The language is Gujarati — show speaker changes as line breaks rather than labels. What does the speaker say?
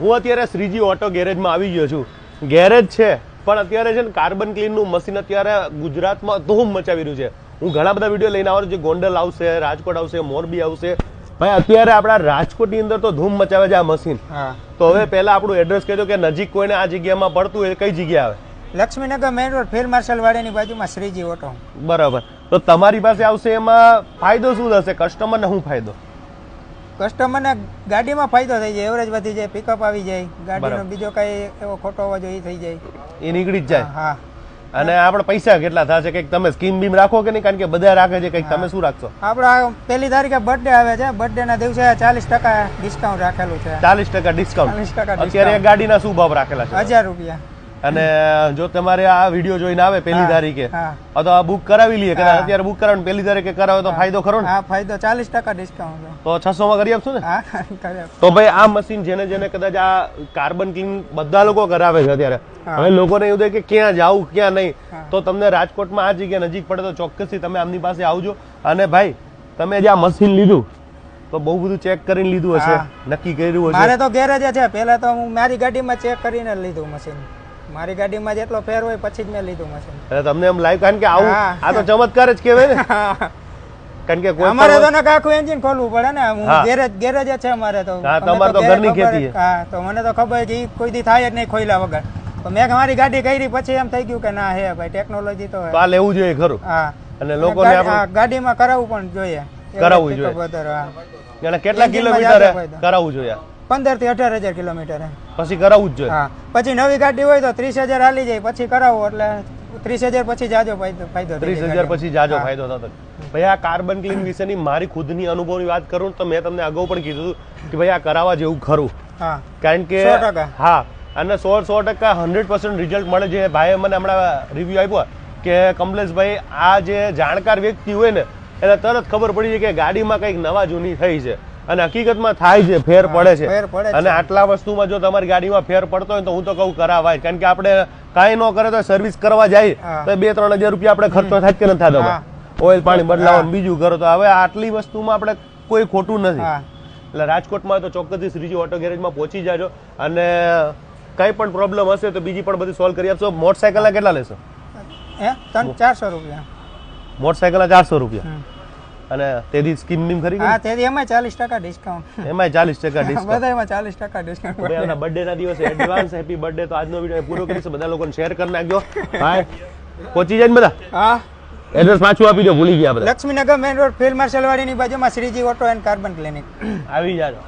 હું અત્યારે શ્રીજી ઓટો ગેરેજમાં આવી ગયો છું. ગેરેજ છે પણ અત્યારે છે ને કાર્બન ક્લીનનું મશીન અત્યારે ગુજરાતમાં ધૂમ મચાવી રહ્યું છે. હું ઘણા બધા વીડિયો લઈને આવવાનો છું. ગોંડલ આવશે રાજકોટ આવશે મોરબી આવશે. ભાઈ અત્યારે આપણા રાજકોટની અંદર તો ધૂમ મચાવે છે આ મશીન
હા.
તો હવે પહેલા આપણું એડ્રેસ કહેજો કે નજીક કોઈને આ જગ્યામાં પડતું હોય કઈ જગ્યા આવે?
લક્ષ્મીનગર મેઇન રોડ ફેર માર્શલ વાડીની બાજુમાં શ્રીજી ઓટો
બરાબર. તો તમારી પાસે આવશે એમાં ફાયદો શું થશે? કસ્ટમરને શું ફાયદો?
કસ્ટમરને ગાડીમાં ફાયદો થઈ જાય એવરેજ વધી જાય પિકઅપ આવી જાય ગાડીનો બીજો કઈ એવો ખોટો અવાજ હોય એ થઈ જાય.
એ નીકળી જ જાય.
હા
અને આપણે પૈસા કેટલા થશે કંઈક તમે સ્કીમ બીમ રાખો કે નહીં? કારણ કે બધા રાખે છે કંઈક તમે શું રાખશો?
આપણા પહેલી તારીખે બર્થડે આવે છે બર્થડે ના દિવસે ચાલીસ ટકા ડિસ્કાઉન્ટ રાખેલું છે.
ચાલીસ ટકા ડિસ્કાઉન્ટ
40%
અત્યારે ગાડીના શું ભાવ રાખેલા છે?
હજાર રૂપિયા.
અને જો તમારે આ વીડિયો જોઈને આવે પહેલી તારીખે તો આ બુક કરાવી લઈએ. કદાચ અત્યારે બુક કરાવે પહેલી તારીખે કરાવે તો ફાયદો ખરો ને?
હા ફાયદો. ચાલીસ ટકા ડિસ્કાઉન્ટ
તો છસો માં કરી આપશો ને?
હા
તો ભાઈ આ મશીન જેને જેને કદાચ આ કાર્બન ક્લીન બધા લોકો કરાવે છે અત્યારે. હવે લોકોને એવું થાય કે ક્યાં જાવું ક્યાં નહીં. તો તમને રાજકોટમાં આ જગ્યા નજીક પડે તો ચોક્કસથી તમે આમની પાસે આવજો. અને ભાઈ તમે જે આ મશીન લીધું તો બહુ બધું ચેક કરીને લીધું હશે. નક્કી કર્યું હશે.
મારે તો ગેરેજ છે. પહેલા તો હું મારી ગાડીમાં ચેક કરીને લીધું મશીન મારી ગાડીમાં જેટલો ફેર હોય પછી જ મેં લીધું મશીન
એટલે તમને એમ લાઈવ કારણ કે આવું આ તો ચમત્કાર જ કહેવાય ને. કારણ કે કોઈ
અમારે તો નક આખું એન્જિન ખોલવું પડે ને. હું ગેરેજ ગેરેજ છે અમારે તો.
હા, તમારે તો ઘરની ખેતી છે.
હા તો મને તો ખબર કે કોઈ દી થાય જ નહીં ખોલ્યા વગર. તો મેં મારી ગાડી કરી પછી એમ થઈ ગયું કે ના હે ભાઈ ટેકનોલોજી તો.
આ લેવું જોઈએ ખરું.
હા.
અને લોકોને
ગાડીમાં કરાવવું પણ જોઈએ.
કરાવવું જોઈએ. અને કેટલા કિલોમીટર કરાવવું જોઈએ.
પંદરથી અઢાર હજાર કિલોમીટર
પછી કરાવવું જ જોઈએ.
હા. પછી નવી ગાડી હોય તો ત્રીસ હજાર હાલી જાય પછી કરાવો એટલે ત્રીસ હજાર પછી જાજો ફાયદો
ત્રીસ હજાર પછી જાજો ફાયદો થતો ભાઈ આ કાર્બન ક્લીન વિશેની મારી ખુદની અનુભવની વાત કરું તો મેં તમને અગાઉ પણ કીધું હતું કે ભાઈ આ કરાવવા જેવું ખરું.
હા.
કારણ કે હા અને સો સો ટકા હંડ્રેડ પર્સન્ટ રિઝલ્ટ મળે છે. ભાઈએ મને હમણાં રિવ્યુ આપ્યો કે કમલેશભાઈ આ જે જાણકાર વ્યક્તિ હોય ને એને તરત ખબર પડી જાય કે ગાડીમાં કંઈક નવા જૂની થઈ છે. અને હકીકતમાં થાય છે ફેર પડે છે. અને આટલા વસ્તુમાં જો તમારી ગાડીમાં ફેર પડતો હોય તો હું તો કહું કરાવાય. કારણ કે આપણે કાંઈ ન કરે તો સર્વિસ કરવા જાય તો બે ત્રણ હજાર રૂપિયા આપણે ખર્ચો થાય કે નથી થતો. ઓઇલ પાણી બદલાવવાનું બીજું કરો તો હવે આટલી વસ્તુમાં આપણે કોઈ ખોટું નથી. એટલે રાજકોટમાં તો ચોક્કસથી શ્રીજી ઓટો ગેરેજમાં પહોંચી જાજો. અને કંઈ પણ પ્રોબ્લેમ હશે તો બીજી પણ બધી સોલ્વ કરી આપશો. મોટરસાયકલના કેટલા લેશો?
ત્રણ ચારસો રૂપિયા.
મોટરસાયકલના ચારસો રૂપિયા. અને તેથી સ્કીમ બીમ ખરી
હા તેથી એમાં ચાલીસ ટકા ડિસ્કાઉન્ટ
એમાં ચાલીસ ટકા ડિસ્કાઉન્ટ
બધામાં ચાલીસ ટકા ડિસ્કાઉન્ટ
ભાઈ આપણા બર્થડે ના દિવસે એડવાન્સ હેપી બર્થડે તો આજનો વીડિયો પૂરો કરીશું. બધા લોકોને શેર કરી નાખજો. હા પહોંચી જાય ને બધા?
હા.
એડ્રેસ પાછું આપી દો ભૂલી ગયા બધા.
Laxminagar main road field marshal વાડીની બાજુમાં Shriji auto and carbon clinic
આવી જાજો.